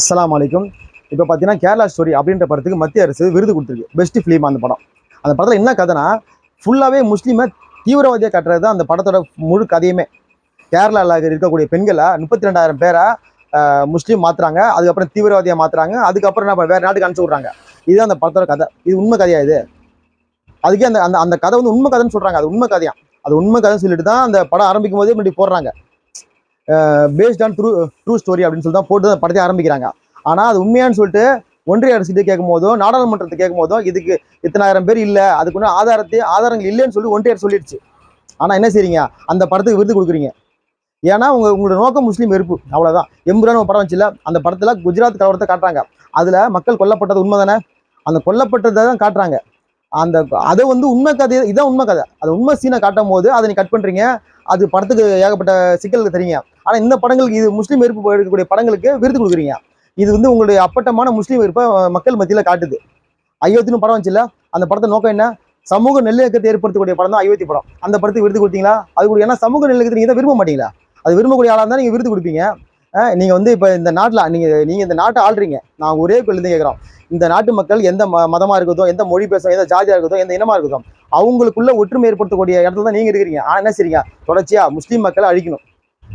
அஸ்லாம் வலைக்கும் இப்போ பார்த்தீங்கன்னா கேரளா ஸ்டோரி அப்படின்ற படத்துக்கு மத்திய அரசு விருது கொடுத்துருக்கு. பெஸ்ட் ஃபிலிம் அந்த படம். அந்த படத்தில் என்ன கதைனா ஃபுல்லாகவே முஸ்லீமை தீவிரவாதியாக கட்டுறது தான் அந்த படத்தோட முழு கதையுமே. கேரளாவில் இருக்கக்கூடிய பெண்களை முப்பத்தி ரெண்டாயிரம் பேரை முஸ்லீம் மாற்றுறாங்க அதுக்கப்புறம் தீவிரவாதியாக மாற்றுறாங்க அதுக்கப்புறம் என்ன வேறு நாட்டுக்கு அனுப்பிச்சு விட்றாங்க. இதுதான் அந்த படத்தோட கதை. இது உண்மை கதையா இது? அதுக்கே அந்த அந்த அந்த கதை வந்து உண்மை கதைன்னு சொல்கிறாங்க அது உண்மை கதையா அது உண்மை கதைன்னு சொல்லிட்டு தான் அந்த படம் ஆரம்பிக்கும் போதே முன்னாடி போடுறாங்க. Based on true true story அப்படின்னு சொல்லி தான் போட்டு அந்த படத்தை ஆரம்பிக்கிறாங்க. ஆனால் அது உண்மையான்னு சொல்லிட்டு ஒன்றிய அரசுகிட்ட கேட்கும் போதும் நாடாளுமன்றத்தை கேட்கும் போதும் இதுக்கு இத்தனாயிரம் பேர் இல்லை அதுக்கு ஒன்றும் ஆதாரத்தை ஆதாரங்கள் இல்லைன்னு சொல்லி ஒன்றிய அரசு சொல்லிடுச்சு. ஆனால் என்ன செய்றீங்க? அந்த படத்துக்கு விருது கொடுக்குறீங்க. ஏன்னா உங்க உங்களோட நோக்கம் முஸ்லீம் வெறுப்பு. அவ்வளோதான் எம்புரான படம் வச்சுல அந்த படத்தில் குஜராத் கலவரத்தை காட்டுறாங்க. அதில் மக்கள் கொல்லப்பட்டது உண்மை தானே அந்த கொல்லப்பட்டதை தான் காட்டுறாங்க. அந்த அதை வந்து உண்மை கதை இதான் உண்மை கதை. அது உண்மை சீனை காட்டும் போது அதை நீ கட் பண்ணுறீங்க அது படத்துக்கு ஏகப்பட்ட சிக்கலுக்கு தெரியுங்க ஆனால் இந்த படங்களுக்கு இது முஸ்லீம் வெறுப்பு எடுக்கக்கூடிய படங்களுக்கு விருது கொடுக்குறீங்க. இது வந்து உங்களுடைய அப்பட்டமான முஸ்லீம் வெறுப்பை மக்கள் மத்தியில் காட்டுது. அயோத்தின்னு படம் வச்சுல அந்த படத்தை நோக்கம் என்ன? சமூக நல்லிணக்கத்தை ஏற்படுத்தக்கூடிய படம் தான் அயோத்தி படம். அந்த படத்துக்கு விருது கொடுத்தீங்களா? அது கூட ஏன்னா சமூக நல்லிணக்கத்தை நீங்கள் தான் விரும்ப மாட்டீங்களா? அது விரும்பக்கூடிய ஆளாக இருந்தால் நீங்கள் விருது கொடுப்பீங்க. நீங்கள் வந்து இப்போ இந்த நாட்டில் நீங்கள் நீங்கள் இந்த நாட்டை ஆள்றீங்க. நான் ஒரே கேள்வி கேட்குறோம் இந்த நாட்டு மக்கள் எந்த ம மதமா எந்த மொழி பேசும் எந்த ஜாதியாக இருக்கட்டும் எந்த இனமாக இருக்கட்டும் அவங்களுக்குள்ள ஒற்றுமை ஏற்படுத்தக்கூடிய இடத்துல தான் நீங்கள் இருக்கிறீங்க. ஆனால் என்ன செய்றீங்க? தொடர்ச்சியாக முஸ்லீம் மக்களை அழிக்கணும்.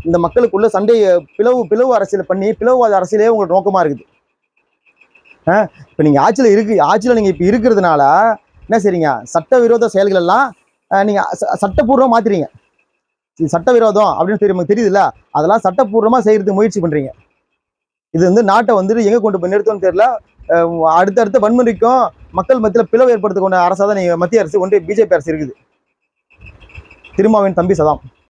இந்த மக்களுக்குள்ள சண்டையை பிளவு பிளவு அரசியல் பண்ணி பிளவுவாத அரசியலே உங்களுக்கு நோக்கமாக இருக்குது. இப்போ நீங்கள் ஆட்சியில் இருக்கு ஆட்சியில் நீங்கள் இப்போ இருக்கிறதுனால என்ன செய்றீங்க? சட்டவிரோத செயல்கள் எல்லாம் நீங்கள் சட்டப்பூர்வமாக ச- சட்டவிரோதம் அப்படின்னு சொல்லி நமக்கு தெரியுதுல்ல? அதெல்லாம் சட்டப்பூர்வமா செய்கிறதுக்கு முயற்சி பண்ணுறீங்க இது வந்து நாட்டை வந்துட்டு எங்கே கொண்டு போய் நிறுத்தணும்னு தெரியல. அடுத்தடுத்த வன்முறைக்கும் மக்கள் மத்தியில் பிளவு ஏற்படுத்தக்கூடிய அரசாக தான் நீங்கள் மத்திய அரசு ஒன்றிய பிஜேபி அரசு இருக்குது. திருமாவின் தம்பி சதாம்.